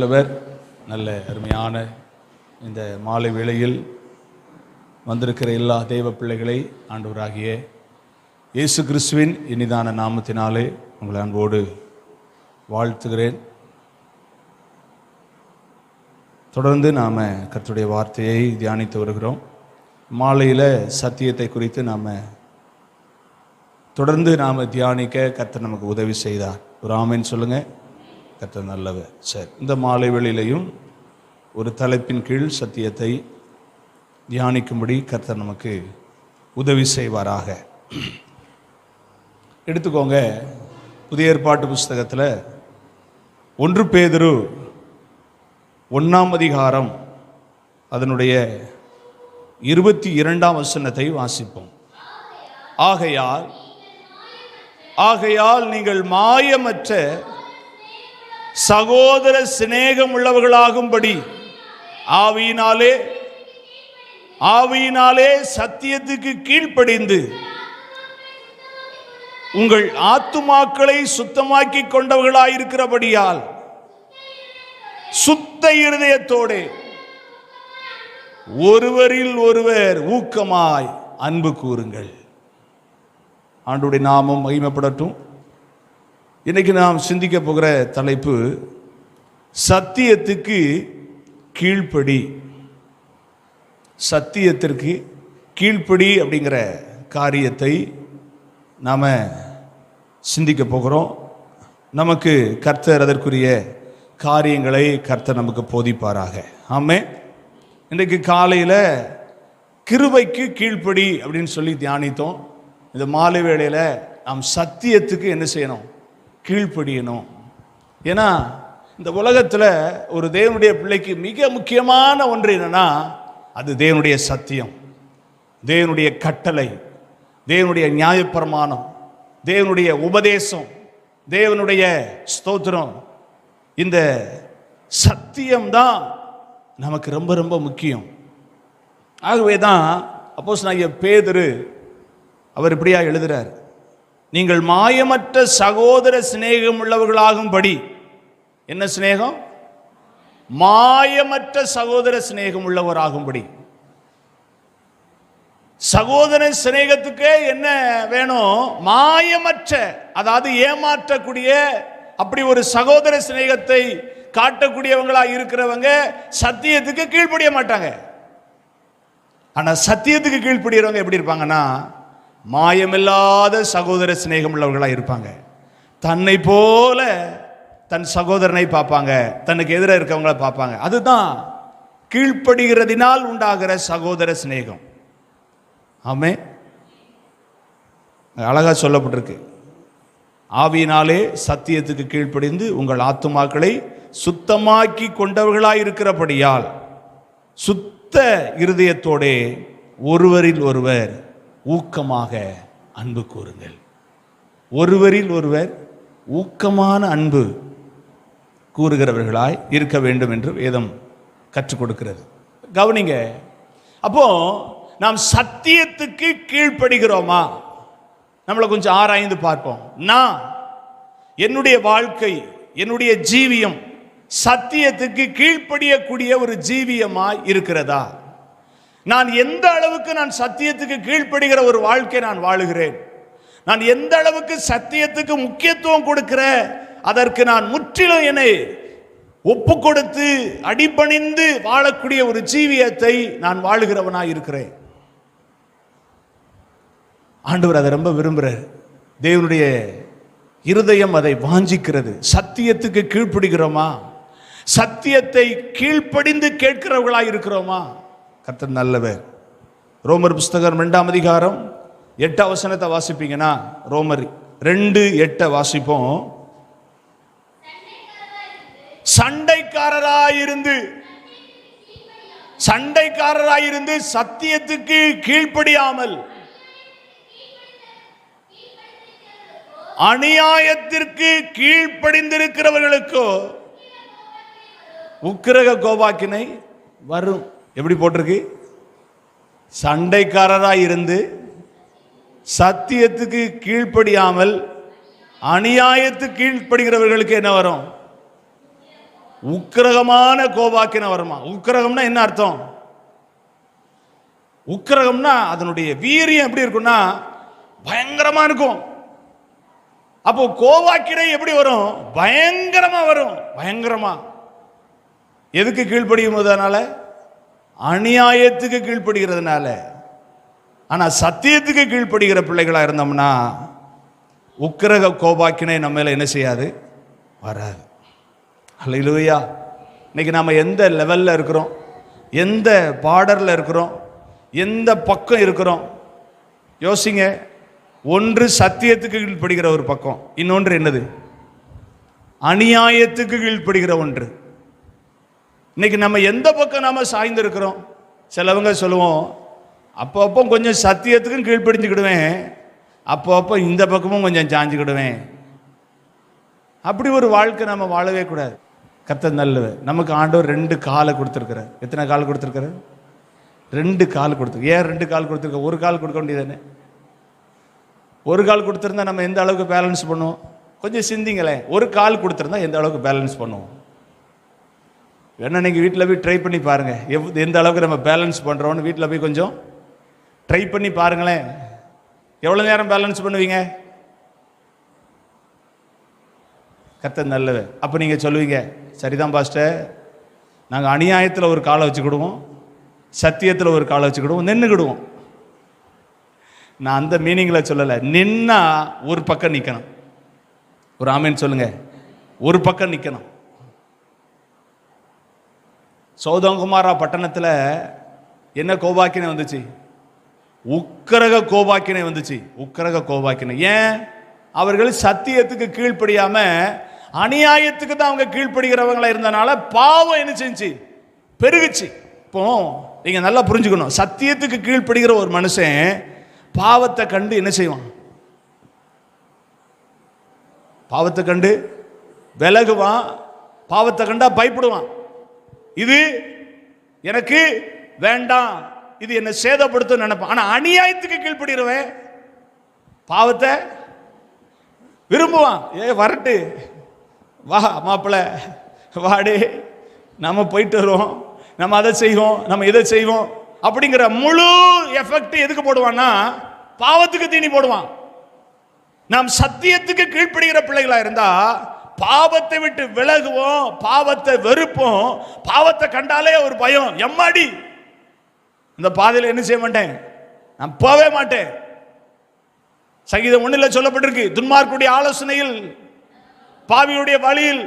நல்லவர் நல்ல அருமையான இந்த மாலை வேளையில் வந்திருக்கிற எல்லா தெய்வ பிள்ளைகளை ஆண்டவராகிய இயேசு கிறிஸ்துவின் இனிதான நாமத்தினாலே உங்களை அன்போடு வாழ்த்துகிறேன். தொடர்ந்து நாம் கர்த்துடைய வார்த்தையை தியானித்து வருகிறோம். மாலையில் சத்தியத்தை குறித்து நாம் தொடர்ந்து நாம் தியானிக்க கர்த்தர் நமக்கு உதவி செய்தார். ஒரு ஆமேன்னு சொல்லுங்கள் கர்த்தர் நல்லவர். சரி. இந்த மாலை வேளையிலையும் ஒரு தலைப்பின் கீழ் சத்தியத்தை தியானிக்கும்படி கர்த்தர் நமக்கு உதவி செய்வாராக. எடுத்துக்கோங்க புதிய ஏற்பாட்டு புஸ்தகத்தில் ஒன்று பேதரு ஒன்றாம் அதிகாரம் அதனுடைய இருபத்தி இரண்டாம் வசனத்தை வாசிப்போம். ஆகையால் ஆகையால் நீங்கள் மாயமற்ற சகோதர சிநேகம் உள்ளவர்களாகும்படி ஆவியினாலே ஆவியினாலே சத்தியத்துக்கு கீழ்ப்படிந்து உங்கள் ஆத்துமாக்களை சுத்தமாக்கி கொண்டவர்களாயிருக்கிறபடியால் சுத்த இருதயத்தோடே ஒருவரில் ஒருவர் ஊக்கமாய் அன்பு கூறுங்கள். ஆண்டுடைய நாமம் மகிமைப்படட்டும். இன்னைக்கு நாம் சிந்திக்க போகிற தலைப்பு சத்தியத்துக்கு கீழ்ப்படி. சத்தியத்திற்கு கீழ்ப்படி அப்படிங்கிற காரியத்தை நாம் சிந்திக்க போகிறோம். நமக்கு கர்த்தர் அதற்குரிய காரியங்களை கர்த்தர் நமக்கு போதிப்பாராக. ஆமே இன்றைக்கு காலையில் கிருபைக்கு கீழ்ப்படி அப்படின்னு சொல்லி தியானித்தோம். இந்த மாலை வேளையில் நாம் சத்தியத்துக்கு என்ன செய்யணும்? கீழ்ப்படியணும். ஏன்னா இந்த உலகத்தில் ஒரு தேவனுடைய பிள்ளைக்கு மிக முக்கியமான ஒன்று என்னென்னா அது தேவனுடைய சத்தியம் தேவனுடைய கட்டளை தேவனுடைய நியாயப்பிரமாணம் தேவனுடைய உபதேசம் தேவனுடைய ஸ்தோத்திரம். இந்த சத்தியம்தான் நமக்கு ரொம்ப ரொம்ப முக்கியம். ஆகவே தான் அப்போஸ் நான் பேதரு அவர் இப்படியாக எழுதுகிறார் நீங்கள் மாயமற்ற சகோதர சிநேகம் உள்ளவர்களாகும்படி என்ன சிநேகம்? மாயமற்ற சகோதர சிநேகம் உள்ளவராகும்படி சகோதர சிநேகத்துக்கு என்ன வேணும்? மாயமற்ற அதாவது ஏமாற்றக்கூடிய அப்படி ஒரு சகோதர சிநேகத்தை காட்டக்கூடியவங்களா இருக்கிறவங்க சத்தியத்துக்கு கீழ்ப்படிய மாட்டாங்க. ஆனா சத்தியத்துக்கு கீழ்ப்படியறவங்க எப்படி இருப்பாங்கன்னா மாயமில்லாத சகோதர சிநேகம் உள்ளவர்களாக இருப்பாங்க. தன்னை போல தன் சகோதரனை பார்ப்பாங்க. தனக்கு எதிராக இருக்கவங்கள பார்ப்பாங்க. அதுதான் கீழ்ப்படுகிறதினால் உண்டாகிற சகோதர சிநேகம். ஆமே அழகாக சொல்லப்பட்டிருக்கு. ஆவியினாலே சத்தியத்துக்கு கீழ்ப்படிந்து உங்கள் ஆத்துமாக்களை சுத்தமாக்கி கொண்டவர்களாய் இருக்கிறபடியால் சுத்த இருதயத்தோடே ஒருவரில் ஒருவர் ஊக்கமாக அன்பு கூறுங்கள். ஒருவரில் ஒருவர் ஊக்கமான அன்பு கூறுகிறவர்களாய் இருக்க வேண்டும் என்று வேதம் கற்றுக் கொடுக்கிறது. கவனிங்க அப்போ நாம் சத்தியத்துக்கு கீழ்ப்படுகிறோமா? நம்மளை கொஞ்சம் ஆராய்ந்து பார்ப்போம். நான் என்னுடைய வாழ்க்கை என்னுடைய ஜீவியம் சத்தியத்துக்கு கீழ்ப்படியக்கூடிய ஒரு ஜீவியமாய் இருக்கிறதா? நான் எந்த அளவுக்கு நான் சத்தியத்துக்கு கீழ்ப்படுகிற ஒரு வாழ்க்கை நான் வாழுகிறேன்? நான் எந்த அளவுக்கு சத்தியத்துக்கு முக்கியத்துவம் கொடுக்கிற? அதற்கு நான் முற்றிலும் என்னை ஒப்பு கொடுத்து அடிபணிந்து வாழக்கூடிய ஒரு ஜீவியத்தை நான் வாழுகிறவனாக இருக்கிறேன். ஆண்டவர் அதை ரொம்ப விரும்புகிறார் தேவனுடைய இருதயம் அதை வாஞ்சிக்கிறது. சத்தியத்துக்கு கீழ்ப்படுகிறோமா? சத்தியத்தை கீழ்ப்படிந்து கேட்கிறவர்களாக இருக்கிறோமா? கர்த்தர் நல்லவர். ரோமர் புஸ்தகம் ரெண்டாம் அதிகாரம் எட்ட அவசனத்தை வாசிப்பீங்கன்னா ரோமர் ரெண்டு எட்டை வாசிப்போம். சண்டைக்காரராயிருந்து சண்டைக்காரராயிருந்து சத்தியத்துக்கு கீழ்ப்படியாமல் அநியாயத்திற்கு கீழ்ப்படிந்திருக்கிறவர்களுக்கோ உக்கிரக கோபாக்கினை வரும். எப்படி போட்டிருக்கு? சண்டைக்காரராக இருந்து சத்தியத்துக்கு கீழ்ப்படியாமல் அநியாயத்துக்கு கீழ்ப்படுகிறவர்களுக்கு என்ன வரும்? உக்கிரகமான கோபாக்கின வருமா? உக்கிரகம்னா என்ன அர்த்தம்? உக்கிரகம்னா அதனுடைய வீரியம் எப்படி இருக்கும்னா பயங்கரமா இருக்கும். அப்போ கோவாக்கினை எப்படி வரும்? பயங்கரமா வரும். பயங்கரமா. எதுக்கு கீழ்ப்படியும் அதனால? அநியாயத்துக்கு கீழ்ப்படுகிறதுனால. ஆனால் சத்தியத்துக்கு கீழ்ப்படுகிற பிள்ளைகளாக இருந்தோம்னா உக்கிரக கோபாக்கினை நம்ம மேலே என்ன செய்யாது? வராது. அல்லையிலுயா இன்னைக்கு நம்ம எந்த லெவலில் இருக்கிறோம்? எந்த பார்டரில் இருக்கிறோம்? எந்த பக்கம் இருக்கிறோம்? யோசிங்க. ஒன்று சத்தியத்துக்கு கீழ்ப்படுகிற ஒரு பக்கம் இன்னொன்று என்னது? அநியாயத்துக்கு கீழ்ப்படுகிற ஒன்று. இன்னைக்கு நம்ம எந்த பக்கம் நாம சாய்ந்திருக்கிறோம்? சிலவங்க சொல்லுவோம் அப்பப்போ கொஞ்சம் சத்தியத்துக்கும் கீழ்ப்படிஞ்சுக்கிடுவேன். அப்பப்போ இந்த பக்கமும் கொஞ்சம் சாஞ்சுக்கிடுவேன். அப்படி ஒரு வாழ்க்கை நம்ம வாழவே கூடாது. கத்த நல்லது நமக்கு ஆண்டவர் ரெண்டு காலை கொடுத்துருக்கிறார். எத்தனை கால் கொடுத்துருக்கிறார்? ரெண்டு கால் கொடுத்துருக்கு ஏன் ரெண்டு கால் கொடுத்துருக்க? ஒரு கால் கொடுக்க வேண்டியதானே ஒரு கால் கொடுத்துருந்தா நம்ம எந்த அளவுக்கு பேலன்ஸ் பண்ணுவோம்? கொஞ்சம் சிந்திங்களேன். ஒரு கால் கொடுத்துருந்தா எந்த அளவுக்கு பேலன்ஸ் பண்ணுவோம்? வேணா நீங்கள் வீட்டில் போய் ட்ரை பண்ணி பாருங்கள் எவ் எந்த அளவுக்கு நம்ம பேலன்ஸ் பண்ணுறோம்னு வீட்டில் போய் கொஞ்சம் ட்ரை பண்ணி பாருங்களேன். எவ்வளோ நேரம் பேலன்ஸ் பண்ணுவீங்க? கத்த நல்லது அப்போ நீங்கள் சொல்லுவீங்க சரிதான் பாஸ்டர் நாங்கள் அநியாயத்தில் ஒரு காலை வச்சுக்கிடுவோம் சத்தியத்தில் ஒரு காலை வச்சுக்கிடுவோம் நின்றுக்கிடுவோம் நான் அந்த மீனிங்கில் சொல்லலை. நின்னா ஒரு பக்கம் நிற்கணும் ஒரு ஆமேன்னு சொல்லுங்கள் ஒரு பக்கம் நிற்கணும் சௌதங்குமாரா பட்டணத்தில் என்ன கோபாக்கினை வந்துச்சு? உக்கரக கோபாக்கினை வந்துச்சு. உக்கரக கோபாக்கினை. ஏன்? அவர்கள் சத்தியத்துக்கு கீழ்ப்படியாம அநியாயத்துக்கு தான் அவங்க கீழ்ப்படுகிறவங்களா இருந்தனால பாவம் என்ன செஞ்சு? பெருகுச்சு. இப்போ நீங்க நல்லா புரிஞ்சுக்கணும். சத்தியத்துக்கு கீழ்ப்படுகிற ஒரு மனுஷன் பாவத்தை கண்டு என்ன செய்வான்? பாவத்தை கண்டு விலகுவான். பாவத்தை கண்டா பயப்படுவான். இது எனக்கு வேண்டாம். இது என்னை சேதப்படுத்தும் நினைப்பான். ஆனால் அநியாயத்துக்கு கீழ்ப்படுகிறவன் பாவத்தை விரும்புவான். ஏ வரட்டு. வா மாப்பிள்ள வாடே. நம்ம போயிட்டு வருவோம். நம்ம அதை செய்வோம். நம்ம இதை செய்வோம். அப்படிங்கிற முழு எஃபெக்ட் எதுக்கு போடுவான்னா பாவத்துக்கு தீனி போடுவான். நாம் சத்தியத்துக்கு கீழ்ப்படுகிற பிள்ளைகளாக இருந்தால் பாவத்தை விட்டு விலகுவோம் பாவத்தை வெறுப்போம். பாவத்தை கண்டாலே ஒரு பயம். எம்மாடி? இந்த பாதையில் என்ன செய்ய மாட்டேன்? நான் போவே மாட்டேன். சங்கீதம் ஒண்ணுல சொல்லப்பட்டிருக்கு துன்மார்க்குடைய ஆலோசனையில் பாவியுடைய வழியில்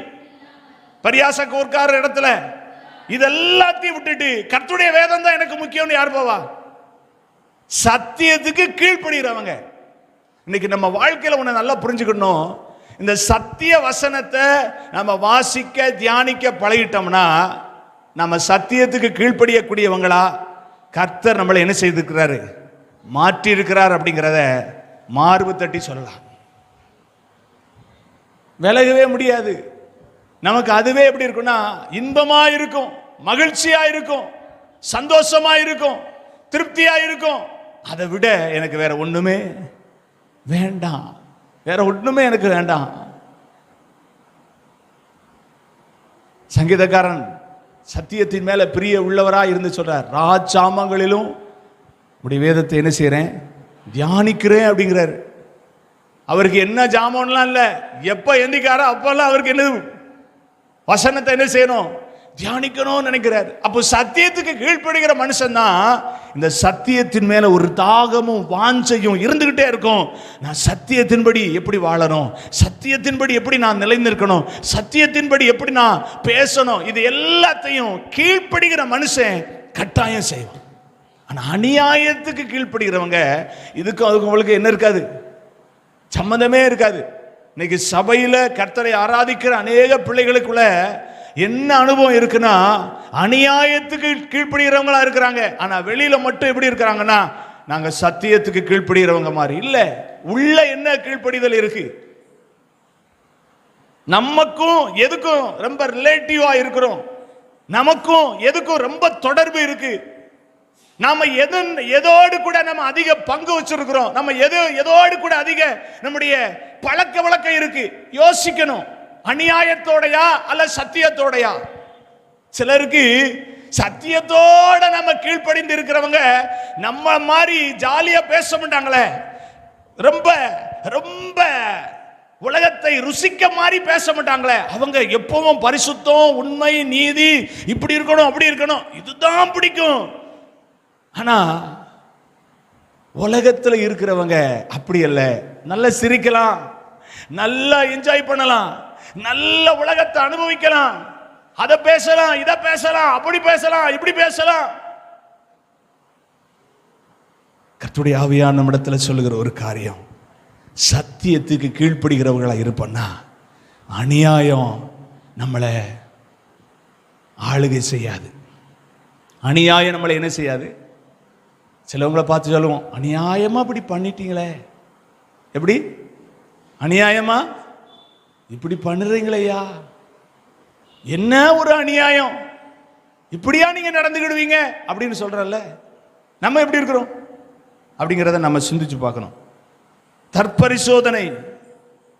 பரியாச கோர்க்கார இடத்துல. இதெல்லாத்தையும் விட்டுட்டு கர்த்துடைய வேதம் தான் எனக்கு முக்கியம்னு யார் போவா? சத்தியத்துக்கு கீழ்ப்படுகிறவங்க. இன்னைக்கு நம்ம வாழ்க்கையில உன்னை நல்லா புரிஞ்சுக்கணும். இந்த சத்திய வசனத்தை நம்ம வாசிக்க தியானிக்க பழகிட்டோம்னா நம்ம சத்தியத்துக்கு கீழ்ப்படியக்கூடியவங்களா? கர்த்தர் நம்மளை என்ன செய்திருக்கிறாரு? மாற்றியிருக்கிறார் அப்படிங்கிறத மார்பு தட்டி சொல்லலாம். விலகவே முடியாது. நமக்கு அதுவே எப்படி இருக்கும்னா இன்பமா இருக்கும் மகிழ்ச்சியா இருக்கும் சந்தோஷமா இருக்கும் திருப்தியா இருக்கும் அதை விட எனக்கு வேற ஒண்ணுமே வேண்டாம். வேற ஒண்ணுமே எனக்கு வேண்டாம். சங்கீதக்காரன் சத்தியத்தின் மேல பிரிய உள்ளவராக இருந்து சொல்றார் ராஜாமங்களிலும் உடைய வேதத்தை என்ன செய்கிறேன் தியானிக்கிறேன் அப்படிங்கிறாரு. அவருக்கு என்ன ஜாமான்லாம் இல்லை. எப்போ எந்திக்காரோ அப்பெல்லாம் அவருக்கு என்ன வசனத்தை என்ன செய்யணும்? தியானிக்கணும்னு நினைக்கிறார். அப்போ சத்தியத்துக்கு கீழ்ப்படுகிற மனுஷன் தான் இந்த சத்தியத்தின் மேல ஒரு தாகமும் வாஞ்சையும் இருந்துகிட்டே இருக்கும். நான் சத்தியத்தின்படி எப்படி வாழணும்? சத்தியத்தின்படி எப்படி நான் நிலைநிற்கணும்? சத்தியத்தின்படி எப்படி நான் பேசணும்? இது எல்லாத்தையும் கீழ்ப்படுகிற மனுஷன் கட்டாயம் செய்வான். ஆனா அநியாயத்துக்கு கீழ்ப்படுகிறவங்க இதுக்கும் அதுக்கும் உங்களுக்கு என்ன இருக்காது? சம்மந்தமே இருக்காது. இன்னைக்கு சபையில கர்த்தரை ஆராதிக்கிற அநேக பிள்ளைகளுக்குள்ள என்ன அனுபவம் இருக்குன்னா அநியாயத்துக்கு கீழ்ப்படுகிறவங்களா இருக்கிறாங்க. ஆனா வெளியில மட்டும் எப்படி இருக்கிறாங்கன்னா நாங்க சத்தியத்துக்கு கீழ்ப்படுகிறவங்க மாதிரி இல்ல. உள்ள என்ன கீழ்ப்படிதல் இருக்கு? நமக்கும் எதுக்கும் ரொம்ப ரிலேட்டிவா இருக்கிறோம். நமக்கும் எதுக்கும் ரொம்ப தொடர்பு இருக்கு. நாம எது எதோடு கூட நம்ம அதிக பங்கு வச்சிருக்கிறோம். நம்ம எது எதோடு கூட அதிக நம்முடைய பழக்க வழக்கம் இருக்கு. யோசிக்கணும். அநியாயத்தோடையா அல்ல சத்தியத்தோடையா? சிலருக்கு சத்தியத்தோட நம்ம கீழ்ப்படிந்து இருக்கிறவங்க நம்ம மாதிரி ஜாலியா பேச மாட்டாங்களே. ரொம்ப ரொம்ப உலகத்தை ருசிக்க மாதிரி பேச மாட்டாங்களே. அவங்க எப்பவும் பரிசுத்தம் உண்மை நீதி இப்படி இருக்கணும் அப்படி இருக்கணும். இதுதான் பிடிக்கும். ஆனா உலகத்தில் இருக்கிறவங்க அப்படி இல்லை நல்லா சிரிக்கலாம். நல்லா என்ஜாய் பண்ணலாம். நல்ல உலகத்தை அனுபவிக்கலாம். அதை பேசலாம் இதை பேசலாம் அப்படி பேசலாம் இப்படி பேசலாம். கர்த்தருடைய ஆவியான நம்மிடத்துல சொல்லுகிற ஒரு காரியம் சத்தியத்துக்கு கீழ்ப்படுகிறவர்களாக இருப்போம்னா அநியாயம் நம்மளை ஆளுகை செய்யாது. அநியாயம் நம்மளை என்ன செய்யாது? சிலவங்களை பார்த்து சொல்லுவோம் அநியாயமா இப்படி பண்ணிட்டீங்களே. எப்படி? அநியாயமா? இப்படி பண்ணுறீங்களையா? என்ன ஒரு அநியாயம்? இப்படியா நீங்க நடந்துக்கிடுவீங்க? அப்படின்னு சொல்றல்ல. நம்ம எப்படி இருக்கிறோம்? அப்படிங்கிறத நம்ம சிந்திச்சு பார்க்கணும். தற்பரிசோதனை.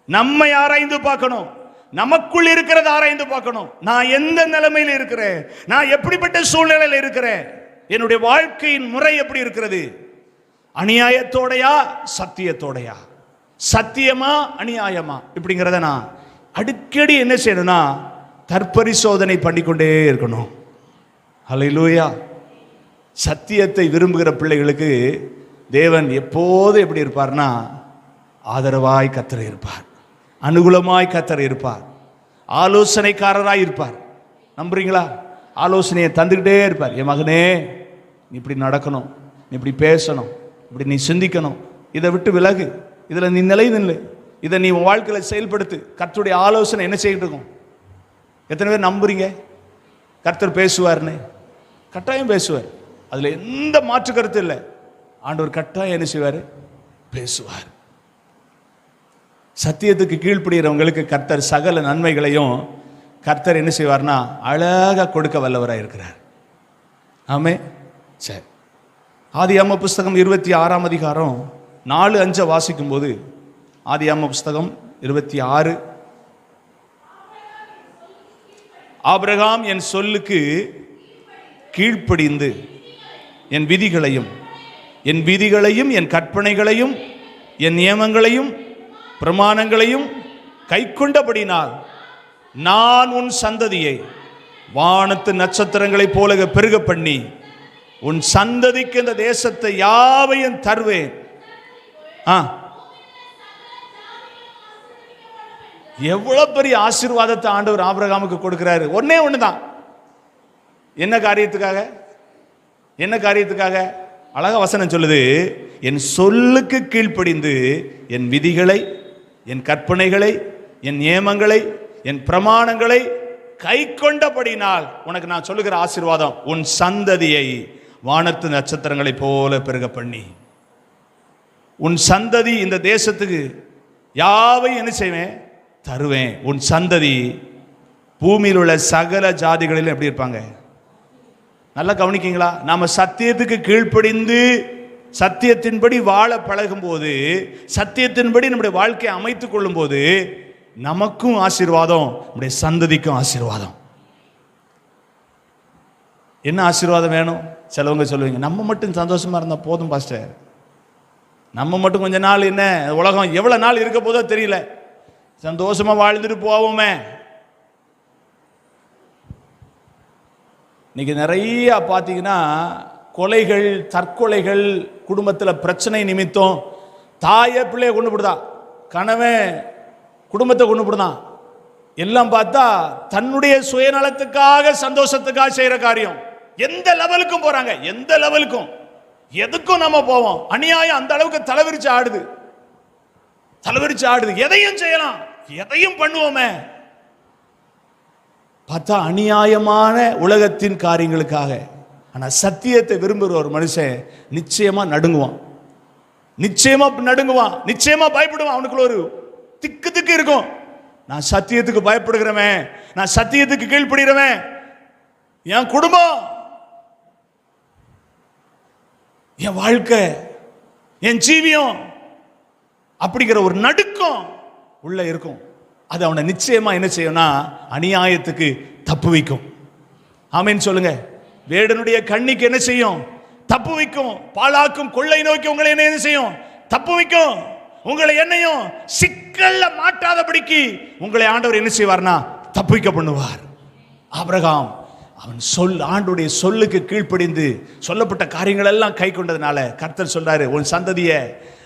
நம்மை ஆராய்ந்து பார்க்கணும். நமக்குள் இருக்கிறத ஆராய்ந்து பார்க்கணும். நான் எந்த நிலைமையில் இருக்கிறேன்? நான் எப்படிப்பட்ட சூழ்நிலையில் இருக்கிறேன்? என்னுடைய வாழ்க்கையின் முறை எப்படி இருக்கிறது? அநியாயத்தோடையா சத்தியத்தோடையா? சத்தியமா அநியாயமா? இப்படிங்கிறத நான் அடிக்கடி என்ன செய்யணும்னா தற்பரிசோதனை பண்ணிக்கொண்டே இருக்கணும். அலையிலூயா சத்தியத்தை விரும்புகிற பிள்ளைகளுக்கு தேவன் எப்போது எப்படி இருப்பார்னா ஆதரவாய் கத்தர் இருப்பார். அனுகூலமாய் கத்தர் இருப்பார். ஆலோசனைக்காரராய் இருப்பார். நம்புறீங்களா? ஆலோசனையை தந்துக்கிட்டே இருப்பார். என் மகனே நீ இப்படி நடக்கணும். நீ இப்படி பேசணும். இப்படி நீ சிந்திக்கணும். இதை விட்டு விலகு. இதில் நீ நிலை நில்லு. இதை நீ உன் வாழ்க்கையில் செயல்படுத்து. கர்த்தருடைய ஆலோசனை என்ன செய்யிட்டு இருக்கும்? எத்தனை பேர் நம்புறீங்க? கர்த்தர் பேசுவார்னு கட்டாயம் பேசுவார். அதில் எந்த மாற்று கருத்து இல்லை. ஆண்டவர் கட்டாயம் என்ன செய்வார்? பேசுவார். சத்தியத்துக்கு கீழ்ப்படுகிறவங்களுக்கு கர்த்தர் சகல நன்மைகளையும் கர்த்தர் என்ன செய்வார்னா அழகாக கொடுக்க வல்லவராக இருக்கிறார். ஆமே சரி. ஆதி அம்ம புஸ்தகம் இருபத்தி ஆறாம் அதிகாரம் நாலு அஞ்சை வாசிக்கும்போது ஆதி புஸ்தகம் இருபத்தி ஆறு. ஆபிரகாம் என் சொல்லுக்கு கீழ்ப்படிந்து என் விதிகளையும் என் விதிகளையும் என் கற்பனைகளையும் என் நியமங்களையும் பிரமாணங்களையும் கைக்கொண்டபடினால் நான் உன் சந்ததியை வானத்து நட்சத்திரங்களைப் போல பெருக பண்ணி உன் சந்ததிக்கு இந்த தேசத்தை யாவையும் தருவேன். ஆ. எவ்வளவு பெரிய ஆசீர்வாதத்தை ஆண்டவர் ஆபிரகாமுக்கு கொடுக்கிறாரு. ஒன்னே ஒண்ணுதான். என்ன காரியத்துக்காக? என்ன காரியத்துக்காக? அழகா வசனம் சொல்லுது என் சொல்லுக்கு கீழ்ப்படிந்து என் விதிகளை என் கற்பனைகளை என் நியமங்களை என் பிரமாணங்களை கை கொண்டபடினால் உனக்கு நான் சொல்லுகிற ஆசீர்வாதம் உன் சந்ததியை வானத்து நட்சத்திரங்களைப் போல பெருக பண்ணி. உன் சந்ததி இந்த தேசத்துக்கு யாவையும் என்ன செய்வேன்? தருவேன். உன் சந்ததி பூமியில் உள்ள சகல ஜாதிகளிலும் எப்படி இருப்பாங்க? நல்லா கவனிக்கீங்களா? நாம் சத்தியத்துக்கு கீழ்ப்படிந்து சத்தியத்தின்படி வாழ பழகும் போது சத்தியத்தின்படி நம்முடைய வாழ்க்கையை அமைத்துக் கொள்ளும் போது நமக்கும் ஆசீர்வாதம் நம்முடைய சந்ததிக்கும் ஆசீர்வாதம். என்ன ஆசீர்வாதம் வேணும்? சிலவங்க சொல்லுவீங்க நம்ம மட்டும் சந்தோஷமா இருந்தால் போதும் பாஸ்டர். நம்ம மட்டும் கொஞ்ச நாள் என்ன? உலகம் எவ்வளோ நாள் இருக்க போதோ தெரியல. சந்தோஷமாக வாழ்ந்துட்டு போவோமே. இன்னைக்கு நிறையா பார்த்தீங்கன்னா கொலைகள் தற்கொலைகள் குடும்பத்தில் பிரச்சனை நிமித்தம் தாயே பிள்ளைய கொண்டு போடுதா? கணவன் குடும்பத்தை கொண்டு போடுதான் எல்லாம் பார்த்தா தன்னுடைய சுயநலத்துக்காக சந்தோஷத்துக்காக செய்கிற காரியம். எந்த லெவலுக்கும் போகிறாங்க எந்த லெவலுக்கும் எதுக்கும் நம்ம போவோம். அநியாயம் அந்த அளவுக்கு தலைவிரிச்சு ஆடுது. தலைவிரிச்சு ஆடுது. எதையும் செய்யலாம். எதையும் பண்ணுவோமே. பார்த்தா அநியாயமான உலகத்தின் காரியங்களுக்காக. ஆனா சத்தியத்தை விரும்புகிற ஒரு மனுஷன் நிச்சயமா நடுங்குவான். நிச்சயமா நடுங்குவான். நிச்சயமா பயப்படுவான். அவனுக்குள்ள ஒரு திக்கு திக்கு இருக்கும். நான் சத்தியத்துக்கு பயப்படுகிறவன். நான் சத்தியத்துக்கு கீழ்ப்படுகிறவன். என் குடும்பம் என் வாழ்க்கை என் ஜீவியம் அப்படிங்கிற ஒரு நடுக்கம் உள்ள இருக்கும். அது அவனை நிச்சயமா என்ன செய்யும்னா அநியாயத்துக்கு தப்பு வைக்கும். ஆமேன்னு சொல்லுங்க. வேடனுடைய கண்ணிக்கு என்ன செய்யும்? தப்பு வைக்கும். பாலாக்கும் கொள்ளை நோக்கி உங்களை என்ன என்ன செய்யும்? தப்பு வைக்கும். உங்களை என்னையும் சிக்கல்ல மாட்டாதபடிக்கு உங்களை ஆண்டவர் என்ன செய்வார்னா தப்பிக்க பண்ணுவார். அபிரகாம் அவன் சொல் ஆண்டுடைய சொல்லுக்கு கீழ்ப்படிந்து சொல்லப்பட்ட காரியங்கள் எல்லாம் கை கொண்டதுனால கர்த்தர் சொல்றாரு உன் சந்ததியை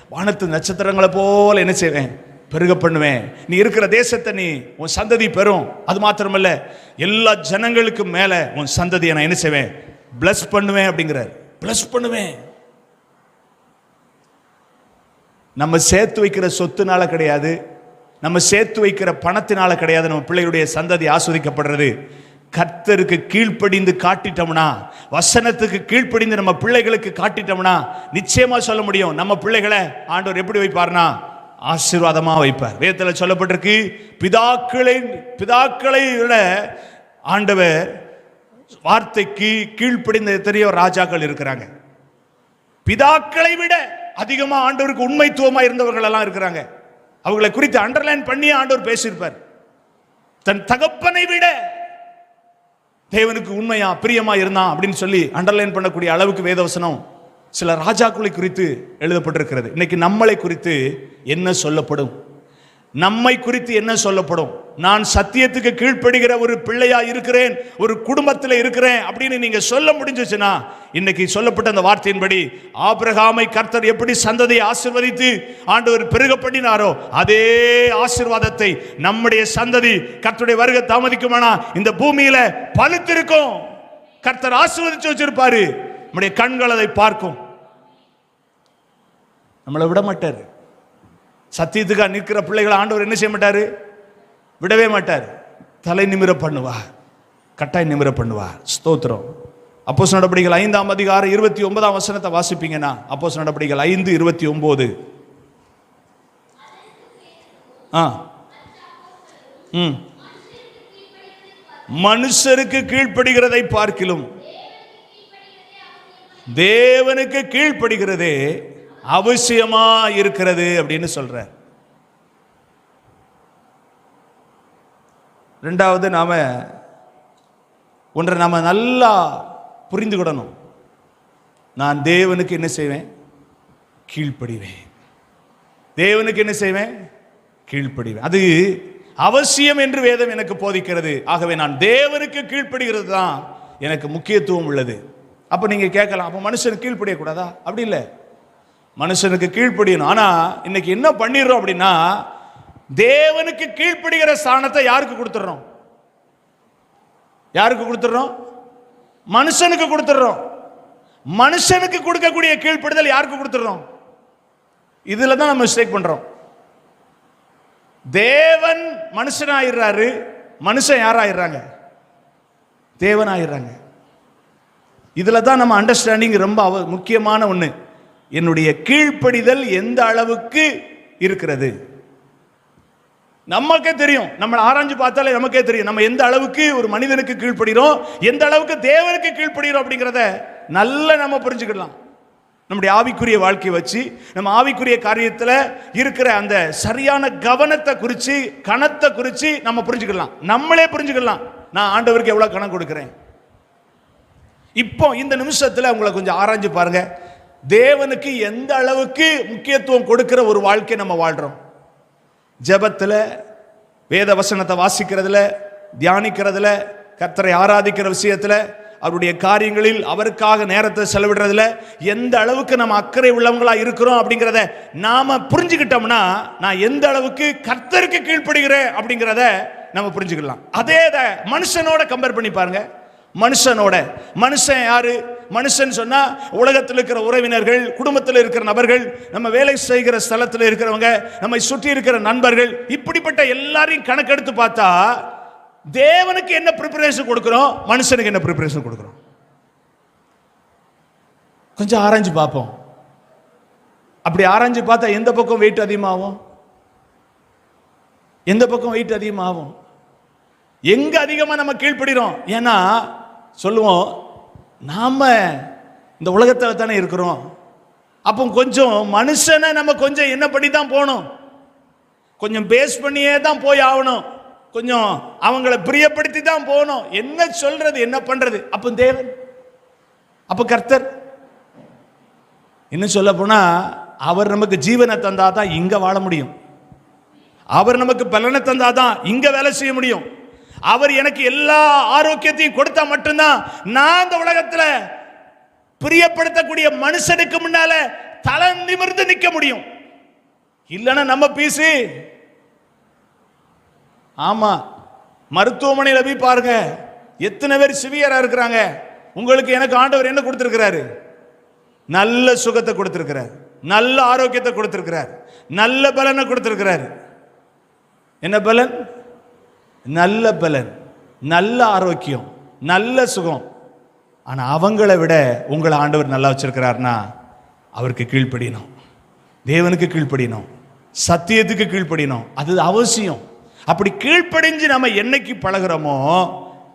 வானத்து நட்சத்திரங்களை போல என்ன செய்வேன்? பெருக பண்ணுவேன். நீ இருக்கிற தேசத்தை நீ உன் சந்ததி பெறும். அது மாத்திரமல்ல எல்லா ஜனங்களுக்கும் மேல உன் சந்ததியை நான் என்ன செய்வேன்? பிளஸ் பண்ணுவேன் அப்படிங்கிறார். பிளஸ் பண்ணுவேன். நம்ம சேர்த்து வைக்கிற சொத்துனால கிடையாது நம்ம சேர்த்து வைக்கிற பணத்தினால கிடையாது நம்ம பிள்ளைகளுடைய சந்ததி ஆஸ்வதிக்கப்படுறது. கர்த்தருக்கு கீழ்ப்படிந்து காட்டிட்டோம்னா வசனத்துக்கு கீழ்ப்படிந்து நம்ம பிள்ளைகளுக்கு காட்டிட்டோம்னா நிச்சயமா சொல்ல முடியும். நம்ம பிள்ளைகளை ஆண்டவர் எப்படி வைப்பார்னா ஆசீர்வாதமாக வைப்பார். வேதத்தில் சொல்லப்பட்டிருக்கு பிதாக்களை பிதாக்களை விட ஆண்டவர் வார்த்தைக்கு கீழ்ப்படிந்த எத்தனையோ ராஜாக்கள் இருக்கிறாங்க. பிதாக்களை விட அதிகமாக ஆண்டவருக்கு உண்மைத்துவமாக இருந்தவர்கள் எல்லாம் இருக்கிறாங்க. அவங்களை குறித்து அண்டர்லைன் பண்ணி ஆண்டவர் பேசியிருப்பார். தன் தகப்பனை விட தேவனுக்கு உண்மையா பிரியமா இருந்தான் அப்படின்னு சொல்லி அண்டர்லைன் பண்ணக்கூடிய அளவுக்கு வேதவசனம் சில ராஜாக்களை குறித்து எழுதப்பட்டிருக்கிறது. இன்னைக்கு நம்மளை குறித்து என்ன சொல்லப்படும்? நம்மை குறித்து என்ன சொல்லப்படும்? நான் சத்தியத்துக்கு கீழ்ப்படுகிற ஒரு பிள்ளையா இருக்கிறேன் ஒரு குடும்பத்தில் இருக்கிறேன் அப்படின்னு நீங்க சொல்ல முடிஞ்சிச்சுன்னா இன்னைக்கு சொல்லப்பட்ட அந்த வார்த்தையின்படி ஆபிரகாமை கர்த்தர் எப்படி சந்ததியை ஆசிர்வதித்து ஆண்டவர் பெருக பண்ணினாரோ அதே ஆசீர்வாதத்தை நம்முடைய சந்ததி கர்த்தருடைய வருகை தாமதிக்குமானா இந்த பூமியில பழுத்திருக்கும். கர்த்தர் ஆசிர்வதிச்சு வச்சிருப்பாரு. நம்முடைய கண்கள் அதை பார்க்கும். நம்மளை விட மாட்டார் சத்தியத்துக்காக நிற்கிற பிள்ளைகளை ஆண்டவர் என்ன செய்ய மாட்டார்? விடவே மாட்டார். தலை நிமிர பண்ணுவார். கட்டாய் நிமிர பண்ணுவார். ஸ்தோத்திரம். அப்போஸ் நடபடிகள் ஐந்தாம் அதிகாரம் இருபத்தி ஒன்பதாம் வசனத்தை வாசிப்பீங்கன்னா அப்போஸ் நடபடிகள் ஐந்து இருபத்தி ஒன்பது ஆ. ம். மனுஷருக்கு கீழ்ப்படுகிறதை பார்க்கிலும் தேவனுக்கு கீழ்ப்படுகிறதே அவசியமா இருக்கிறது அப்படின்னு சொல்ற. ரெண்டாவது நாம ஒன்றை நாம நல்லா புரிந்துக்கிடணும் நான் தேவனுக்கு என்ன செய்வேன்? கீழ்ப்படிவேன். தேவனுக்கு என்ன செய்வேன்? கீழ்ப்படிவேன். அது அவசியம் என்று வேதம் எனக்கு போதிக்கிறது. ஆகவே நான் தேவனுக்கு கீழ்ப்படுகிறது தான் எனக்கு முக்கியத்துவம் உள்ளது. அப்போ நீங்கள் கேட்கலாம் அப்போ மனுஷனுக்கு கீழ்ப்படியக்கூடாதா? அப்படி இல்லை. மனுஷனுக்கு கீழ்ப்படியணும். ஆனால் இன்னைக்கு என்ன பண்ணிடுறோம் அப்படின்னா தேவனுக்கு கீழ்ப்படுகிற ஸ்தானத்தை யாருக்கு கொடுத்துட்றோம்? யாருக்கு கொடுத்துட்றோம்? மனுஷனுக்கு கொடுத்துட்றோம். மனுஷனுக்கு கொடுக்கக்கூடிய கீழ்ப்படுதல் யாருக்கு கொடுத்துட்றோம்? இதில் தான் நம்ம மிஸ்டேக் பண்ணுறோம் தேவன் மனுஷனாயிடுறாரு மனுஷன் யாராயிடுறாங்க? தேவன் ஆயிடுறாங்க இதில் தான் நம்ம அண்டர்ஸ்டாண்டிங் ரொம்ப அவ முக்கியமான ஒன்று என்னுடைய கீழ்ப்படிதல் எந்த அளவுக்கு இருக்கிறது? நமக்கே தெரியும். நம்மளை ஆராய்ஞ்சு பார்த்தாலே நமக்கே தெரியும். நம்ம எந்த அளவுக்கு ஒரு மனிதனுக்கு கீழ்ப்படுகிறோம்? எந்த அளவுக்கு தேவனுக்கு கீழ்ப்படுகிறோம் அப்படிங்கிறத நல்லா நம்ம புரிஞ்சுக்கலாம் நம்முடைய ஆவிக்குரிய வாழ்க்கையை வச்சு நம்ம ஆவிக்குரிய காரியத்தில் இருக்கிற அந்த சரியான கவனத்தை குறித்து கணத்தை குறித்து நம்ம புரிஞ்சுக்கலாம் நம்மளே புரிஞ்சுக்கலாம் நான் ஆண்டவருக்கு எவ்வளோ கணம் கொடுக்குறேன்? இப்போ இந்த நிமிஷத்தில் உங்களை கொஞ்சம் ஆராய்ஞ்சு பாருங்கள் தேவனுக்கு எந்த அளவுக்கு முக்கியத்துவம் கொடுக்கிற ஒரு வாழ்க்கை நம்ம வாழ்றோம்? ஜெபத்தில் வேத வசனத்தை வாசிக்கிறதுல தியானிக்கிறதுல கர்த்தரை ஆராதிக்கிற விஷயத்தில் அவருடைய காரியங்களில் அவருக்காக நேரத்தை செலவிடுறதுல எந்த அளவுக்கு நம்ம அக்கறை உள்ளவங்களா இருக்கிறோம் அப்படிங்கிறத நாம புரிஞ்சுக்கிட்டோம்னா நான் எந்த அளவுக்கு கர்த்தருக்கு கீழ்ப்படுகிறேன் அப்படிங்கிறத நம்ம புரிஞ்சுக்கலாம். அதே மனுஷனோட கம்பேர் பண்ணி பாருங்க. மனுஷனோட மனுஷன் யாரு? மனுஷன் சொன்னால் உலகத்தில் இருக்கிற உறவினர்கள் குடும்பத்தில் இருக்கிற நபர்கள் நம்ம வேலை செய்கிற ஸ்தலத்தில் இருக்கிறவங்க நம்மை சுற்றி இருக்கிற நண்பர்கள் இப்படிப்பட்ட எல்லாரையும் கணக்கெடுத்து பார்த்தா தேவனுக்கு என்ன ப்ரிப்பரேஷன் கொடுக்குறோம் மனுஷனுக்கு என்ன ப்ரிப்பரேஷன் கொடுக்குறோம்? கொஞ்சம் ஆராய்ஞ்சு பார்ப்போம். அப்படி ஆராய்ஞ்சு பார்த்தா எந்த பக்கம் வெயிட் அதிகமாகும்? எந்த பக்கம் வெயிட் அதிகமாகும்? எங்க அதிகமாக நம்ம கீழ்ப்படுகிறோம் ஏன்னா சொல்லுவோம் நாம் இந்த உலகத்தில் தானே இருக்கிறோம். அப்போ கொஞ்சம் மனுஷனை நம்ம கொஞ்சம் என்ன பண்ணி தான் போகணும்? கொஞ்சம் பேஸ் பண்ணியே தான் போய் ஆகணும். கொஞ்சம் அவங்கள பிரியப்படுத்தி தான் போகணும். என்ன சொல்றது என்ன பண்றது? அப்போ தேவன். அப்போ கர்த்தர். இன்னும் சொல்ல போனால் அவர் நமக்கு ஜீவனை தந்தாதான் தான் வாழ முடியும். அவர் நமக்கு பலனை தந்தாதான் தான் வேலை செய்ய முடியும். அவர் எனக்கு எல்லா ஆரோக்கியத்தையும் கொடுத்தா மட்டும்தான் நான் இந்த உலகத்தில் பிரியப்படுத்தக்கூடிய மனுஷனுக்கு முன்னால தலை நிமிர்ந்து நிற்க முடியும். இல்லைன்னா நம்ம பீஸு ஆமா மருத்துவமனையில் போய் பாருங்க. எத்தனை பேர் சிவியரா இருக்கிறாங்க. உங்களுக்கு எனக்கு ஆண்டவர் என்ன கொடுத்துருக்கிறாரு? நல்ல சுகத்தை கொடுத்துருக்கிறார். நல்ல ஆரோக்கியத்தை கொடுத்துருக்கிறார். நல்ல பலனை கொடுத்துருக்கிறார். என்ன பலன்? நல்ல பலன் நல்ல ஆரோக்கியம் நல்ல சுகம். ஆனால் அவங்கள விட உங்களை ஆண்டவர் நல்லா வச்சிருக்கிறார்னா அவருக்கு கீழ்ப்படியணும். தேவனுக்கு கீழ்ப்படியணும். சத்தியத்துக்கு கீழ்ப்படியணும். அது அவசியம். அப்படி கீழ்ப்படிஞ்சு நம்ம என்னைக்கு பழகுறோமோ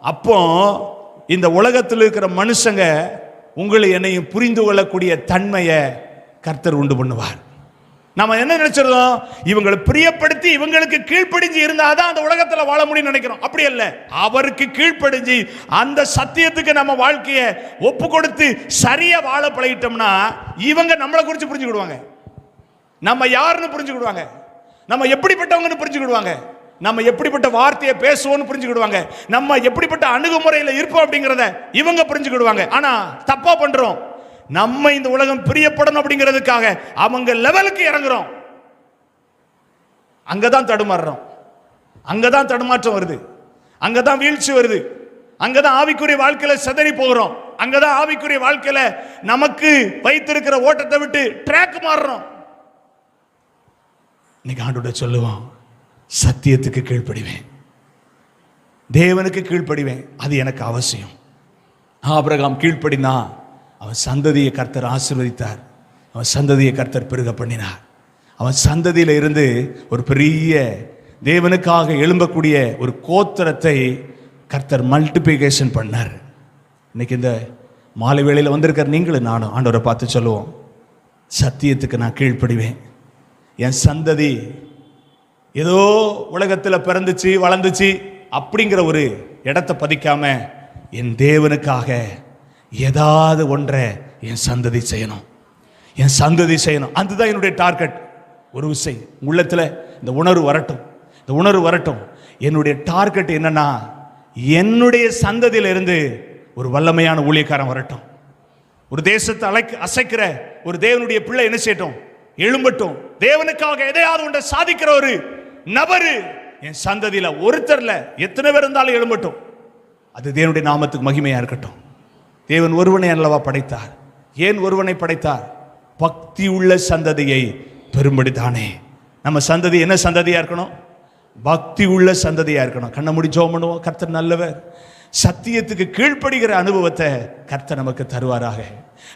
அப்போ இந்த உலகத்தில் இருக்கிற மனுஷங்க உங்களை என்னையும் புரிந்து கொள்ளக்கூடிய தன்மையை கர்த்தர் உண்டு பண்ணுவார். நம்ம என்ன நினைச்சிருந்தோம்? இவங்களை பிரியப்படுத்தி இவங்களுக்கு கீழ்ப்படிஞ்சு இருந்தாதான் அந்த உலகத்தில் வாழ முடியும்னு நினைக்கிறோம். அப்படி அல்ல. அவருக்கு கீழ்ப்படிஞ்சு அந்த சத்தியத்துக்கு நம்ம வாழ்க்கையை ஒப்பு கொடுத்து சரியா வாழ பழகிட்டோம்னா இவங்க நம்மளை குறித்து புரிஞ்சுக்கிடுவாங்க. நம்ம யாருன்னு புரிஞ்சுக்கிடுவாங்க. நம்ம எப்படிப்பட்டவங்கன்னு புரிஞ்சுக்கிடுவாங்க. நம்ம எப்படிப்பட்ட வார்த்தையை பேசுவோம்னு புரிஞ்சுக்கிடுவாங்க. நம்ம எப்படிப்பட்ட அணுகுமுறையில் இருப்போம் அப்படிங்கிறத இவங்க புரிஞ்சுக்கிடுவாங்க. ஆனால் தப்பாக பண்ணுறோம் நம்ம இந்த உலகம் பிரியப்படணும் அப்படிங்கிறதுக்காக அவங்க லெவலுக்கு இறங்குறோம். அங்கதான் தடுமாறுறோம். அங்கதான் தடுமாற்றம் வருது. அங்கதான் வீழ்ச்சி வருது. அங்கதான் ஆவிக்குரிய வாழ்க்கையில சிதறி போகிறோம். அங்கதான் ஆவிக்குரிய வாழ்க்கையில நமக்கு வைத்திருக்கிற ஓட்டத்தை விட்டு ட்ராக் மாறுறோம். இன்னைக்கு ஆண்டோட சொல்லுவான் சத்தியத்துக்கு கீழ்ப்படிவேன். தேவனுக்கு கீழ்ப்படிவேன். அது எனக்கு அவசியம். ஆபிரகாம் கீழ்ப்படினா அவன் சந்ததியை கர்த்தர் ஆசிர்வதித்தார். அவன் சந்ததியை கர்த்தர் பெருக பண்ணினார். அவன் சந்ததியில இருந்து ஒரு பெரிய தேவனுக்காக எழும்பக்கூடிய ஒரு கோத்திரத்தை கர்த்தர் மல்டிபிகேஷன் பண்ணார். இன்னைக்கு இந்த மாலை வேளையில் வந்திருக்கிற நீங்களும் நானும் ஆண்டவரை பார்த்து சொல்லுவோம். சத்தியத்துக்கு நான் கீழ்ப்படிவேன். என் சந்ததி ஏதோ உலகத்தில் பிறந்துச்சு வளர்ந்துச்சு அப்படிங்கிற ஒரு இடத்தை பதிக்காம என் தேவனுக்காக ஏதாவது ஒன்றை என் சந்ததி செய்யணும். என் சந்ததி செய்யணும். அதுதான் என்னுடைய டார்கெட். ஒரு விஷயம் உள்ளத்தில் இந்த உணர்வு வரட்டும். இந்த உணர்வு வரட்டும். என்னுடைய டார்கெட் என்னன்னா என்னுடைய சந்ததியிலிருந்து ஒரு வல்லமையான ஊழியக்காரன் வரட்டும். ஒரு தேசத்தை அழைக்க அசைக்கிற ஒரு தேவனுடைய பிள்ளை என்ன செய்யட்டும்? எழும்பட்டும். தேவனுக்காக எதையாவது ஒன்றை சாதிக்கிற ஒரு நபரு என் சந்ததியில் ஒருத்தரில் எத்தனை பேர் இருந்தாலும் எழும்பட்டும். அது தேவனுடைய நாமத்துக்கு மகிமையாக இருக்கட்டும். தேவன் ஒருவனை அல்லவா படைத்தார்? ஏன் ஒருவனை படைத்தார்? பக்தி உள்ள சந்ததியை பெரும்படித்தானே நம்ம சந்ததி என்ன சந்ததியாக இருக்கணும்? பக்தி உள்ள சந்ததியாக இருக்கணும். கண்ணை முடி ஜெபம் பண்ணுவோம். கர்த்தர் நல்லவர். சத்தியத்துக்கு கீழ்ப்படுகிற அனுபவத்தை கர்த்தர் நமக்கு தருவாராக.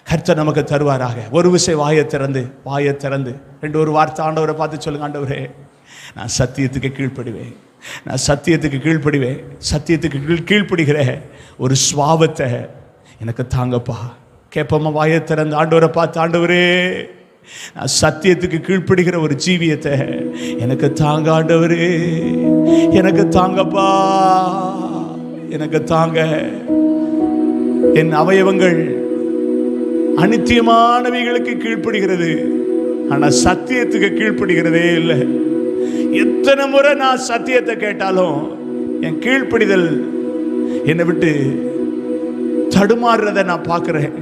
கர்த்தர் நமக்கு தருவாராக. ஒரு விசை வாயை திறந்து வாயை திறந்து. ரெண்டு ஒரு வார்த்தை ஆண்டவரை பார்த்து சொல்லுங்க ஆண்டவரே. நான் சத்தியத்துக்கு கீழ்ப்படுவேன். நான் சத்தியத்துக்கு கீழ்ப்படிவேன். சத்தியத்துக்கு கீழ் கீழ்ப்படுகிற ஒரு சுவாபத்தை எனக்கு தாங்கப்பா. கேப்பம்மா வாயை திறந்து ஆண்டவரை பார்த்து ஆண்டவரே நான் சத்தியத்துக்கு கீழ்ப்படுகிற ஒரு ஜீவியத்தை எனக்கு தாங்க ஆண்டவரே. எனக்கு தாங்கப்பா. எனக்கு தாங்க. என் அவயவங்கள் அனித்தியமானவைகளுக்கு கீழ்ப்படுகிறது. ஆனா சத்தியத்துக்கு கீழ்ப்படுகிறதே இல்லை. எத்தனை முறை நான் சத்தியத்தை கேட்டாலும் என் கீழ்ப்படிதல் என்னை விட்டு தடுமாறுறதை நான் பார்க்குறேன்.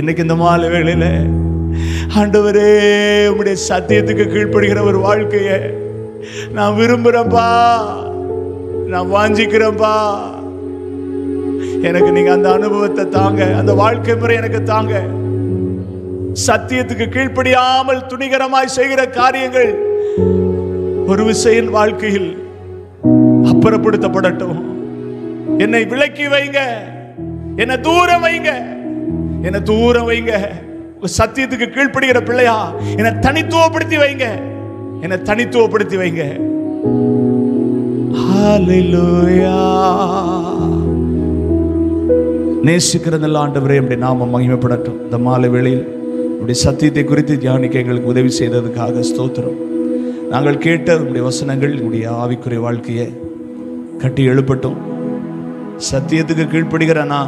இன்னைக்கு இந்த மாலை வேளையில் ஆண்டவரே உங்களுடைய சத்தியத்துக்கு கீழ்ப்படுகிற ஒரு வாழ்க்கையை நான் விரும்புகிறேன்ப்பா நான் வாஞ்சிக்கிறேன்ப்பா எனக்கு நீங்கள் அந்த அனுபவத்தை தாங்க அந்த வாழ்க்கை முறை எனக்கு தாங்க. சத்தியத்துக்கு கீழ்ப்படியாமல் துணிகரமாய் செய்கிற காரியங்கள் ஒரு விசையின் வாழ்க்கையில் அப்புறப்படுத்தப்படட்டும். என்னை விளக்கி வைங்க. என்னை தூரம் வைங்க. என்னை தூரம் வைங்க. சத்தியத்துக்கு கீழ்ப்படுகிற பிள்ளையா என்னை தனித்துவப்படுத்தி வைங்க. என்னை தனித்துவப்படுத்தி வைங்க. ஹalleluya. நேசிக்கிற நல்ல ஆண்டவரே அப்படி நாம மகிமைப்படட்டும். இந்த மாலை வேளையில் உடைய சத்தியத்தை குறித்து தியானிக்க எங்களுக்கு உதவி செய்ததுக்காக ஸ்தோத்திரம். நாங்கள் கேட்ட உங்களுடைய வசனங்கள் உங்களுடைய ஆவிக்குரிய வாழ்க்கையை கட்டி எழுப்பட்டும். சத்தியத்துக்கு கீழ்ப்படுகிறனா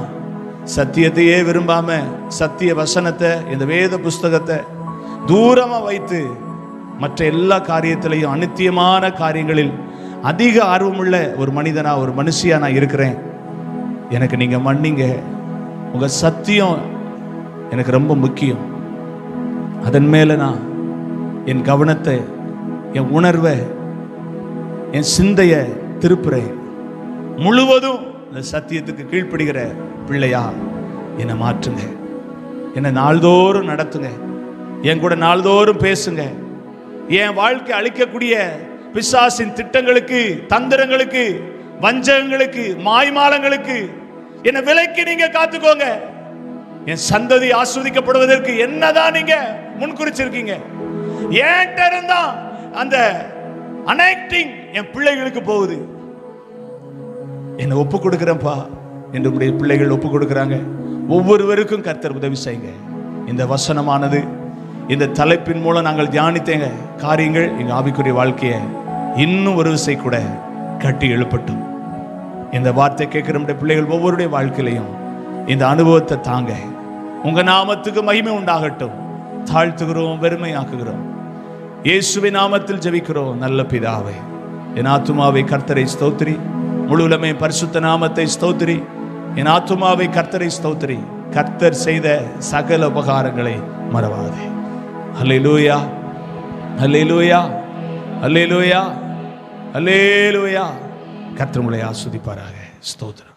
சத்தியத்தையே விரும்பாம சத்திய வசனத்தை இந்த வேத புஸ்தகத்தை தூரமா வைத்து மற்ற எல்லா காரியத்திலையும் அனித்தியமான காரியங்களில் அதிக ஆர்வமுள்ள ஒரு மனிதனா ஒரு மனுஷியா நான் இருக்கிறேன். எனக்கு நீங்க மன்னிங்க. உங்க சத்தியம் எனக்கு ரொம்ப முக்கியம். அதன் மேல நான் என் கவனத்தை என் உணர்வை என் சிந்தைய திருப்புறேன். முழுவதும் இந்த சத்தியத்துக்கு கீழ்ப்படுகிற பிள்ளையா என்னை மாற்றுங்க. என்னை நாள்தோறும் நடத்துங்க. என் கூட நாள்தோறும் பேசுங்க. என் வாழ்க்கை அழிக்கக்கூடிய பிசாசின் திட்டங்களுக்கு தந்திரங்களுக்கு வஞ்சகங்களுக்கு மாய்மாலங்களுக்கு என்னை விலைக்கு நீங்க காத்துக்கோங்க. என் சந்ததி ஆஸ்வதிக்கப்படுவதற்கு என்னதான் நீங்க முன்குறிச்சிருக்கீங்க. ஏன்ட்ட இருந்தா அந்த அனைக்டிங் என் பிள்ளைகளுக்கு போகுது. என்னை ஒப்பு கொடுக்குறேன்ப்பா. என்று உடைய பிள்ளைகள் ஒப்பு கொடுக்குறாங்க ஒவ்வொருவருக்கும் கர்த்தர் உதவி செய்யுங்க. இந்த வசனமானது இந்த தலைப்பின் மூலம் நாங்கள் தியானித்தேங்க. காரியங்கள் எங்கள் ஆவிக்குரிய வாழ்க்கையை இன்னும் ஒரு விசை கூட கட்டி எழுப்பட்டும். இந்த வார்த்தை கேட்கிற நம்முடைய பிள்ளைகள் ஒவ்வொருடைய வாழ்க்கையிலையும் இந்த அனுபவத்தை தாங்க. உங்க நாமத்துக்கு மகிமை உண்டாகட்டும். தாழ்த்துகிறோம் வெறுமையாக்குகிறோம். இயேசுவை நாமத்தில் ஜெபிக்கிறோம் நல்ல பிதாவை. என் ஆத்துமாவை கர்த்தரை ஸ்தோத்திரி. முழுலமே பரிசுத்த நாமத்தை ஸ்தோத்திரி. என் ஆத்துமாவை கர்த்தரை ஸ்தோத்திரி. கர்த்தர் செய்த சகல உபகாரங்களை மறவாதே. அல்லேலூயா அல்லேலூயா அல்லேலூயா அல்லேலூயா கர்த்தர் உங்களை ஆஸ்வதிப்பாராக. ஸ்தோத்திரம்.